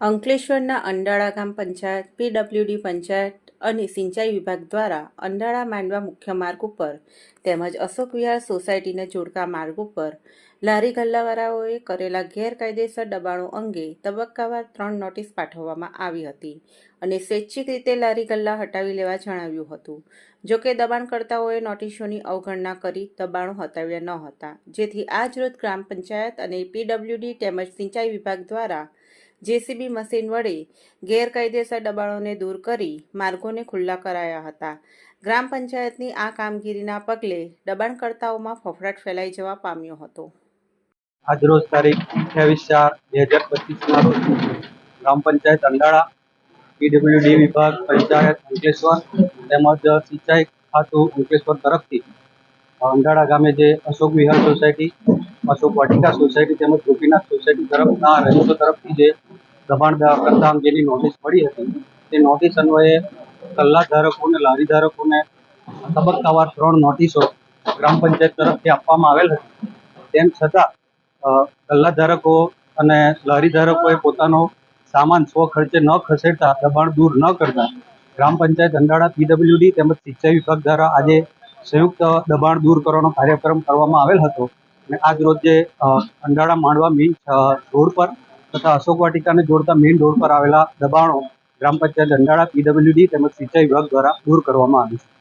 અંકલેશ્વરના અંડાળા ગામ પંચાયત, પીડબ્લ્યુડી પંચાયત અને સિંચાઈ વિભાગ દ્વારા અંડાળા માંડવા મુખ્ય માર્ગ ઉપર તેમજ અશોક વિહાર સોસાયટીના જોડકા માર્ગ ઉપર લારી ગલ્લાવાળાઓએ કરેલા ગેરકાયદેસર દબાણો અંગે તબક્કાવાર ત્રણ નોટિસ પાઠવવામાં આવી હતી અને સ્વૈચ્છિક રીતે લારી ગલ્લા હટાવી લેવા જણાવ્યું હતું. જોકે દબાણકર્તાઓએ નોટિસોની અવગણના કરી દબાણો હટાવ્યા ન હતા. જેથી આજરોજ ગ્રામ પંચાયત અને પીડબ્લ્યુડી તેમજ સિંચાઈ વિભાગ દ્વારા જેસીબી મશીન વડે ગેરકાયદેસર દબાણોને દૂર કરી માર્ગોને ખુલ્લા કરાયા હતા. ગ્રામ પંચાયતની આ કામગીરીના પગલે દબાણકર્તાઓમાં ફફડાટ ફેલાઈ જવા પામ્યો હતો. આજરોજ તારીખ અઠ્યાવીસ ચાર બે હજાર પચીસના રોજ ગ્રામ પંચાયત અંડાળા, પીડબ્લ્યુડી વિભાગ, પંચાયત અંકલેશ્વર તેમજ સિંચાઈ ખાતું અંકલેશ્વર તરફથી અંડાળા ગામે જે અશોક વિહાર સોસાયટી, અશોક વાટિકા સોસાયટી તેમજ ગોપીનાથ સોસાયટી તરફના રહીશો તરફથી જે દબાણ કરતા અંગેની નોટિસ મળી હતી. તે નોટિસ અન્વયે કલ્લા ધારકોને લારી ધારકોને તબક્કાવાર ત્રણ નોટિસો ગ્રામ પંચાયત તરફથી આપવામાં આવેલ હતી. તેમ છતાં કલ્લા ધારકો અને લારી ધારકોએ પોતાનો સામાન સ્વ ખર્ચે ન ખસેડતા, દબાણ દૂર ન કરતા, ગ્રામ પંચાયત અંડાળા પીડબ્લ્યુડી તેમજ સિંચાઈ વિભાગ દ્વારા આજે સંયુક્ત દબાણ દૂર કરવાનો કાર્યક્રમ કરવામાં આવેલ હતો. અને આજ રોજ જે અંડાળા માંડવા મેઇન રોડ પર તથા અશોક વાટિકાને જોડતા મેઇન રોડ પર આવેલા દબાણો ગ્રામ પંચાયત અંડાળા પીડબ્લ્યુડી તેમજ સિંચાઈ વિભાગ દ્વારા દૂર કરવામાં આવ્યું છે.